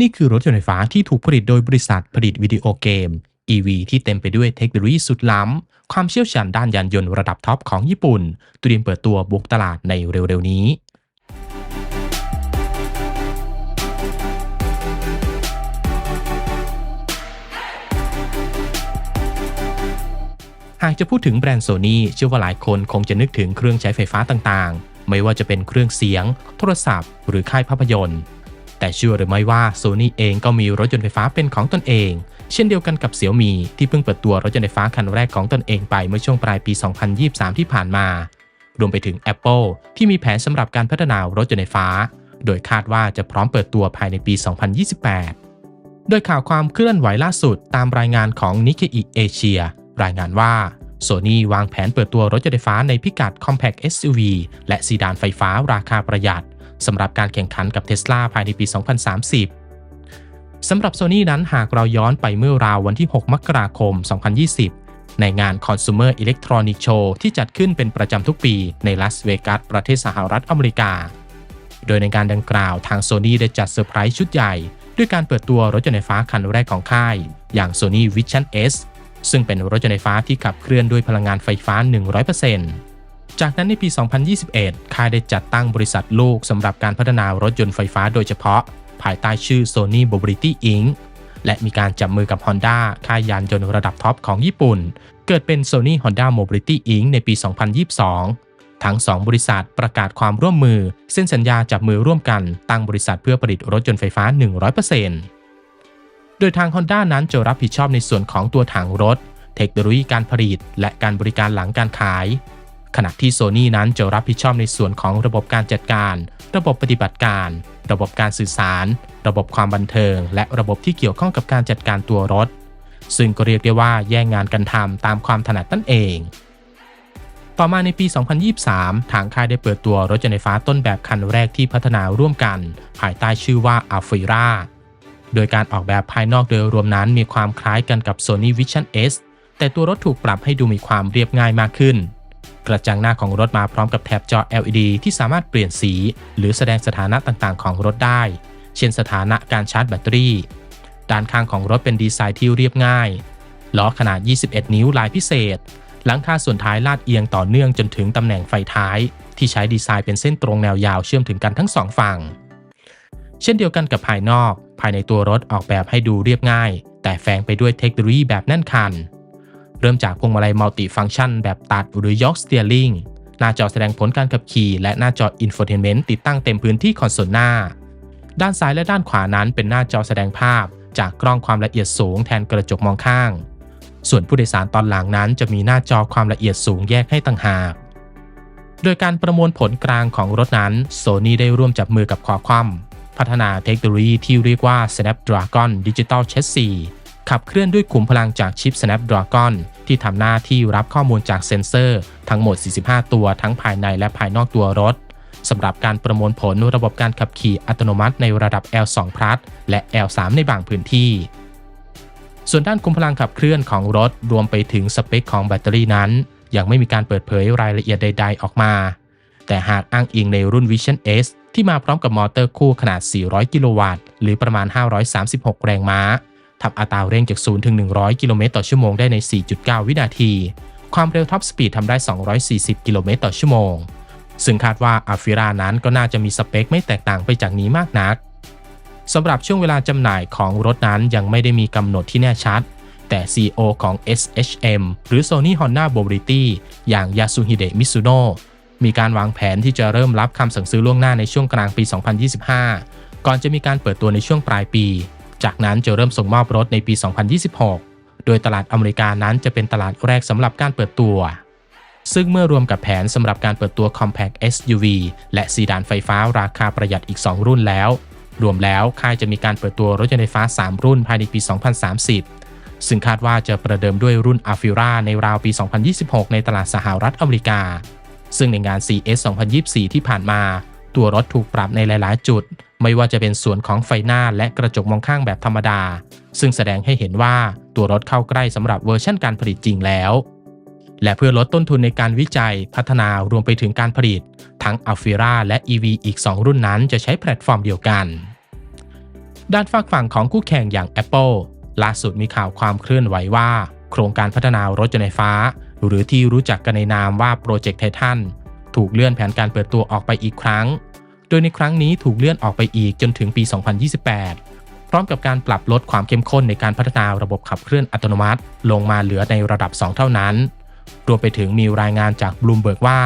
นี่คือรถยนต์ไฟฟ้าที่ถูกผลิตโดยบริษัทผลิตวิดีโอเกม EV ที่เต็มไปด้วยเทคโนโลยีสุดล้ำ ความเชี่ยวชาญด้านยานยนต์ระดับท็อปของญี่ปุ่นเตรียมเปิดตัวบุกตลาดในเร็วๆนี้หากจะพูดถึงแบรนด์โซนี่เชื่อว่าหลายคนคงจะนึกถึงเครื่องใช้ไฟฟ้าต่างๆ ไม่ว่าจะเป็นเครื่องเสียง โทรศัพท์ หรือค่ายภาพยนตร์ แต่เชื่อหรือไม่ว่าโซนี่เองก็มีรถยนต์ไฟฟ้าเป็นของตนเอง เช่นเดียวกันกับเสี่ยวมีที่เพิ่งเปิดตัวรถยนต์ไฟฟ้าคันแรกของตนเองไปเมื่อช่วงปลายปี 2023 ที่ผ่านมา รวมไปถึง Apple ที่มีแผนสำหรับการพัฒนารถยนต์ไฟฟ้า โดยคาดว่าจะพร้อมเปิดตัวภายในปี 2028 โดยข่าวความเคลื่อนไหวล่าสุดตามรายงานของ Nikkei Asia รายงานว่า Sony วางแผนเปิดตัวรถยนต์ไฟฟ้าในพิกัด Compact SUV และซีดานไฟฟ้าราคาประหยัด สำหรับการแข่งขันกับ Tesla ภายในปี 2030 สำหรับ Sony นั้นหากเราย้อนไปเมื่อราววันที่ 6 มกราคม 2020 ในงาน Consumer Electronic Show ที่จัดขึ้นเป็นประจำทุกปีในลาสเวกัสประเทศสหรัฐอเมริกา โดยในการดังกล่าวทาง Sony ได้จัดเซอร์ไพรส์ชุดใหญ่ ด้วยการเปิดตัวรถยนต์ไฟฟ้าคันแรกของค่าย อย่าง Sony Vision S ซึ่งเป็นรถยนต์ไฟฟ้าที่ขับเคลื่อนด้วยพลังงานไฟฟ้า 100% จากนั้นในปี 2021 ค่ายได้จัดตั้งบริษัทลูกสำหรับการพัฒนารถยนต์ไฟฟ้าโดยเฉพาะ ภายใต้ชื่อ Sony Mobility Inc. และมีการจับมือกับ Honda ค่ายยานยนต์ระดับท็อปของญี่ปุ่น เกิดเป็น Sony Honda Mobility Inc. ในปี 2022 ทั้ง 2 บริษัทประกาศความร่วมมือเส้นสัญญาจับมือร่วมกันตั้งบริษัทเพื่อผลิตรถยนต์ไฟฟ้า 100%โดยทาง Honda นั้นจะรับผิดชอบในส่วนของตัวถังรถ เทคโนโลยีการผลิต และการบริการหลังการขาย ขณะที่ Sony นั้นจะรับผิดชอบในส่วนของระบบการจัดการ ระบบปฏิบัติการ ระบบการสื่อสาร ระบบความบันเทิง และระบบที่เกี่ยวข้องกับการจัดการตัวรถ ซึ่งก็เรียกได้ว่าแย่งงานกันทำตามความถนัดนั่นเอง ต่อมาในปี 2023 ทางค่ายได้เปิดตัวรถยนต์ไฟฟ้าต้นแบบคันแรกที่พัฒนาร่วมกัน ภายใต้ชื่อว่า a f i r a โดยการออกแบบภายนอกโดยรวมนั้นมีความคล้ายกันกับ Sony Vision S แต่ตัวรถถูกปรับให้ดูมีความเรียบง่ายมากขึ้น กระจังหน้าของรถมาพร้อมกับแถบจอ LED ที่สามารถเปลี่ยนสี หรือแสดงสถานะต่างๆ ของรถได้ เช่นสถานะการชาร์จแบตเตอรี่ ด้านข้างของรถเป็นดีไซน์ที่เรียบง่าย ล้อขนาด 21 นิ้วลายพิเศษ หลังคาส่วนท้ายลาดเอียงต่อเนื่องจนถึงตำแหน่งไฟท้าย ที่ใช้ดีไซน์เป็นเส้นตรงแนวยาวเชื่อมถึงกันทั้งสองฝั่ง เช่นเดียวกันกับภายนอก ภายในตัวรถออกแบบให้ดูเรียบง่าย แต่แฝงไปด้วยเทคโนโลยีแบบแน่นคัน เริ่มจากพวงมาลัยมัลติฟังก์ชันแบบตัดหรือยอกสเตียริงหน้าจอแสดงผลการขับขี่ และหน้าจออินโฟเทนเมนต์ติดตั้งเต็มพื้นที่คอนโซลหน้า ด้านซ้ายและด้านขวานั้นเป็นหน้าจอแสดงภาพ จากกล้องความละเอียดสูงแทนกระจกมองข้าง ส่วนผู้โดยสารตอนหลังนั้นจะมีหน้าจอความละเอียดสูงแยกให้ต่างหาก โดยการประมวลผลกลางของรถนั้น Sony ได้ร่วมจับมือกับ Qualcomm พัฒนาเทคโนโลยีที่เรียกว่า Snapdragon Digital Chassis ขับเคลื่อนด้วยขุมพลังจากชิป Snapdragon ที่ทำหน้าที่รับข้อมูลจากเซ็นเซอร์ ทั้งหมด 45 ตัวทั้งภายในและภายนอกตัวรถสำหรับการประมวลผลระบบการขับขี่อัตโนมัติในระดับ L2 Plus และ L3 ในบางพื้นที่ ส่วนด้านคุมพลังขับเคลื่อนของรถรวมไปถึงสเปคของแบตเตอรี่นั้น ยังไม่มีการเปิดเผยรายละเอียดใด ๆ ออกมา แต่หากอ้างอิงในรุ่น Vision S ที่มาพร้อมกับมอเตอร์คู่ขนาด 400 กิโลวัตต์ หรือประมาณ 536 แรงม้า ทำอัตราเร่งจาก 0 ถึง 100 กิโลเมตรต่อชั่วโมงได้ใน 4.9 วินาที ความเร็วท็อปสปีดทำได้ 240 กิโลเมตรต่อชั่วโมง ซึ่งคาดว่าอัฟิรานั้นก็น่าจะมีสเปคไม่แตกต่างไปจากนี้มากนักสำหรับช่วงเวลาจำหน่ายของรถนั้นยังไม่ได้มีกำหนดที่แน่ชัด แต่ CEO ของ SHM หรือ Sony Honda Mobility อย่างยาสุฮิเดะมิซุโนะมีการวางแผนที่จะเริ่มรับคำสั่งซื้อล่วงหน้าในช่วงกลางปี 2025 ก่อนจะมีการเปิดตัวในช่วงปลายปี จากนั้นจะเริ่มส่งมอบรถในปี 2026 โดยตลาดอเมริกานั้นจะเป็นตลาดแรกสำหรับการเปิดตัว ซึ่งเมื่อรวมกับแผนสำหรับการเปิดตัว Compact SUV และซีดานไฟฟ้าราคาประหยัดอีก 2 รุ่นแล้ว รวมแล้วค่ายจะมีการเปิดตัวรถยนต์ไฟฟ้า 3 รุ่นภายในปี 2030 ซึ่งคาดว่าจะประเดิมด้วยรุ่น a f i r a ในราวปี 2026 ในตลาดสหรัฐอเมริกา ซึ่งในงาน CES 2024 ที่ผ่านมา ตัวรถถูกปรับในหลาย ๆ จุด ไม่ว่าจะเป็นส่วนของไฟหน้าและกระจกมองข้างแบบธรรมดา ซึ่งแสดงให้เห็นว่าตัวรถเข้าใกล้สำหรับเวอร์ชันการผลิตจริงแล้ว และเพื่อลดต้นทุนในการวิจัยพัฒนารวมไปถึงการผลิต ทั้ง a l f i r a และ EV อีก 2 รุ่นนั้นจะใช้แพลตฟอร์มเดียวกัน ด้านฝากฝั่งของคู่แข่งอย่าง Apple ล่าสุดมีข่าวความเคลื่อนไหวว่า โครงการพัฒนารถยนต์ไฟฟ้า หรือที่รู้จักกันในนามว่าโปรเจกต์ไททันถูกเลื่อนแผนการเปิดตัวออกไปอีกครั้ง ดยในครั้งนี้ถูกเลื่อนออกไปอีกจนถึงปี 2028 พร้อมกับการปรับลดความเข้มข้นในการพัฒนาระบบขับเคลื่อนอัตโนมัติ ลงมาเหลือในระดับ 2 เท่านั้น รวมไปถึงมีรายงานจากบลูมเบิร์กว่า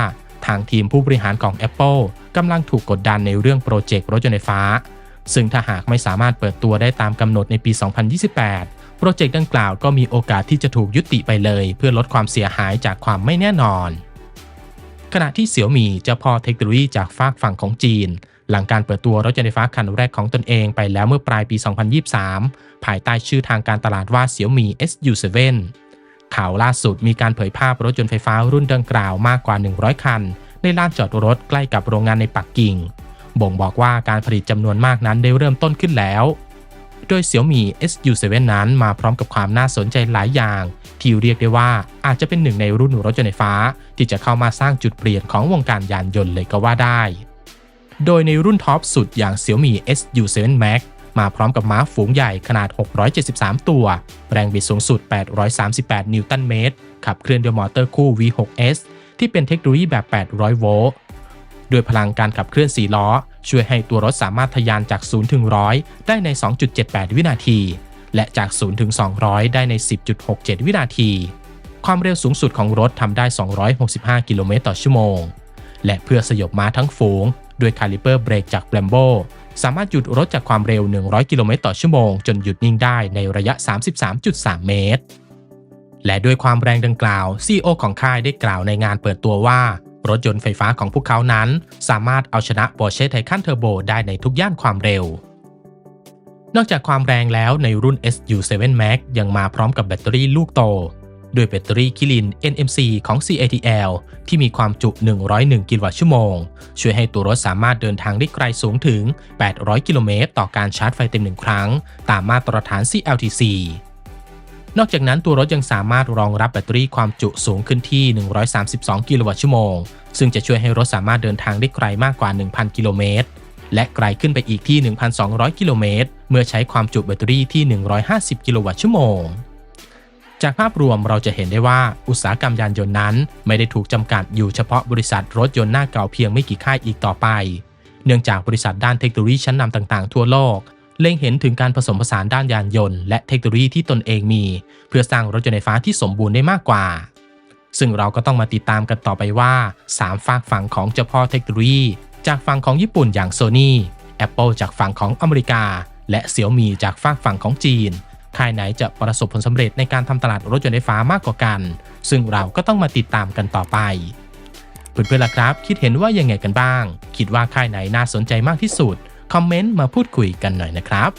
ทางทีมผู้บริหารของ Apple กำลังถูกกดดันในเรื่องโปรเจกต์รถยนต์ไฟฟ้า ซึ่งถ้าหากไม่สามารถเปิดตัวได้ตามกำหนดในปี 2028 โปรเจกต์ดังกล่าวก็มีโอกาสที่จะถูกยุติไปเลย เพื่อลดความเสียหายจากความไม่แน่นอน ขณะที่เสี่ยวมีเจ้าพ่อเทคโนโลยีจากฝากฝั่งของจีน หลังการเปิดตัวรถยนต์ไฟฟ้าคันแรกของตนเองไปแล้วเมื่อปลายปี 2023 ภายใต้ชื่อทางการตลาดว่าเสี่ยวมี SU7 ข่าวล่าสุดมีการเผยภาพรถยนต์ไฟฟ้ารุ่นดังกล่าวมากกว่า 100 คัน ในลานจอดรถใกล้กับโรงงานในปักกิ่ง บ่งบอกว่าการผลิตจำนวนมากนั้นได้เริ่มต้นขึ้นแล้ว โดย Xiaomi SU7 นั้นมาพร้อมกับความน่าสนใจหลายอย่าง ที่เรียกได้ว่าอาจจะเป็นหนึ่งในรุ่นรถยนต์ไฟฟ้า ที่จะเข้ามาสร้างจุดเปลี่ยนของวงการยานยนต์เลยก็ว่าได้ โดยในรุ่นท็อปสุดอย่าง Xiaomi SU7 Max มาพร้อมกับม้าฝูงใหญ่ขนาด 673 ตัว แรงบิดสูงสุด 838 นิวตันเมตร ขับเคลื่อนด้วยมอเตอร์คู่ V6S ที่เป็นเทคโนโลยีแบบ 800 โวลต์ ด้วยพลังการขับเคลื่อน 4 ล้อ ช่วยให้ตัวรถสามารถทะยานจาก 0 ถึง 100 ได้ใน 2.78 วินาที และจาก 0 ถึง 200 ได้ใน 10.67 วินาที ความเร็วสูงสุดของรถทำได้ 265 กิโลเมตรต่อชั่วโมง และเพื่อสยบม้าทั้งฝูง ด้วยคาลิเปอร์เบรกจาก Brembo สามารถหยุดรถจากความเร็ว 100 กิโลเมตรต่อชั่วโมง จนหยุดนิ่งได้ในระยะ 33.3 เมตร และด้วยความแรงดังกล่าว CEO ของค่ายได้กล่าวในงานเปิดตัวว่า รถยนต์ไฟฟ้าของพวกเขานั้น สามารถเอาชนะ Porsche Taycan Turbo ได้ในทุกย่านความเร็ว นอกจากความแรงแล้วในรุ่น SU7 Max ยังมาพร้อมกับแบตเตอรี่ลูกโต ด้วยแบตเตอรี่คิริน NMC ของ CATL ที่มีความจุ 101 กิโลวัตต์ชั่วโมง ช่วยให้ตัวรถสามารถเดินทางได้ไกลสูงถึง 800 กิโลเมตรต่อการชาร์จไฟเต็มหนึ่งครั้ง ตามมาตรฐาน CLTC นอกจากนั้นตัวรถยังสามารถรองรับแบตเตอรี่ความจุสูงขึ้นที่ 132 กิโลวัตต์ชั่วโมง ซึ่งจะช่วยให้รถสามารถเดินทางได้ไกลมากกว่า 1,000 กิโลเมตร และไกลขึ้นไปอีกที่ 1,200 กิโลเมตร เมื่อใช้ความจุแบตเตอรี่ที่ 150 กิโลวัตต์ชั่วโมง จากภาพรวมเราจะเห็นได้ว่าอุตสาหกรรมยานยนต์นั้น ไม่ได้ถูกจำกัดอยู่เฉพาะบริษัทรถยนต์หน้าเก่าเพียงไม่กี่ค่ายอีกต่อไป เนื่องจากบริษัทด้านเทคโนโลยีชั้นนำต่างๆ ทั่วโลก เล็งเห็นถึงการผสมผสานด้านยานยนต์และเทคโนโลยีที่ตนเองมี เพื่อสร้างรถยนต์ไฟฟ้าที่สมบูรณ์ได้มากกว่า ซึ่งเราก็ต้องมาติดตามกันต่อไปว่า 3 ฝากฝั่งของเจ้าพ่อเทคโนโลยี จากฝั่งของญี่ปุ่นอย่าง Sony Apple จากฝั่งของอเมริกา และ Xiaomi จากฝากฝั่งของจีนค่ายไหนจะประสบผลสำเร็จในการทำตลาดรถยนต์ไฟฟ้ามากกว่ากัน ซึ่งเราก็ต้องมาติดตามกันต่อไปเพื่อนๆล่ะครับ คิดเห็นว่ายังไงกันบ้าง คิดว่าค่ายไหนน่าสนใจมากที่สุด คอมเมนต์มาพูดคุยกันหน่อยนะครับ